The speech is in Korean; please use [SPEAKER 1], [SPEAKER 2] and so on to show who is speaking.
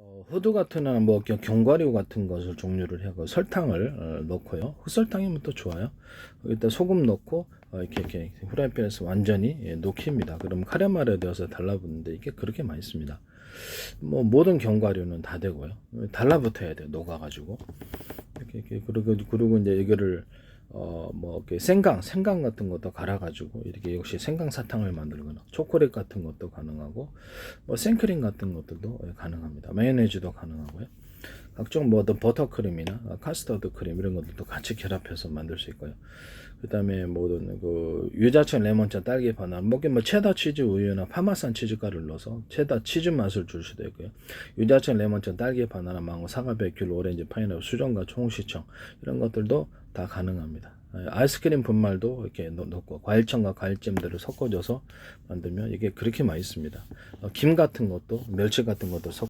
[SPEAKER 1] 어, 호두 같은 뭐 겨- 견과류 같은 것을 종류를 하고 설탕을 어, 넣고요. 흑설탕이면 또 좋아요. 여기다 소금 넣고 어, 이렇게 이렇게 후라이팬에서 완전히 예, 녹힙니다. 그럼 카레말에 되어서 달라붙는데 이게 그렇게 맛있습니다. 뭐 모든 견과류는 다 되고요. 달라붙어야 돼요. 녹아가지고 이렇게, 이렇게 그리고 그리고 이제 이거를 어뭐 이렇게 생강 생강 같은 것도 갈아가지고 이렇게 역시 생강 사탕을 만들거나 초콜릿 같은 것도 가능하고 뭐 생크림 같은 것들도 예, 가능합니다. 마요네즈도 가능하고요. 각종 뭐 어떤 버터크림이나 아, 카스터드 크림 이런 것들도 같이 결합해서 만들 수 있고요. 그다음에 뭐든 그 유자청 레몬차 딸기 바나나 뭐게 뭐 체다 치즈 우유나 파마산 치즈가루를 넣어서 체다 치즈 맛을 줄 수도 있고요. 유자청 레몬차 딸기 바나나 망고 사과 베큐 오렌지 파인애플 수정과 총시청 이런 것들도 다 가능합니다. 예, 아이스크림 분말도 이렇게 넣- 넣고 과일청과 과일잼들을 섞어줘서 만들면 이게 그렇게 맛있습니다. 어, 김 같은 것도 멸치 같은 것도 섞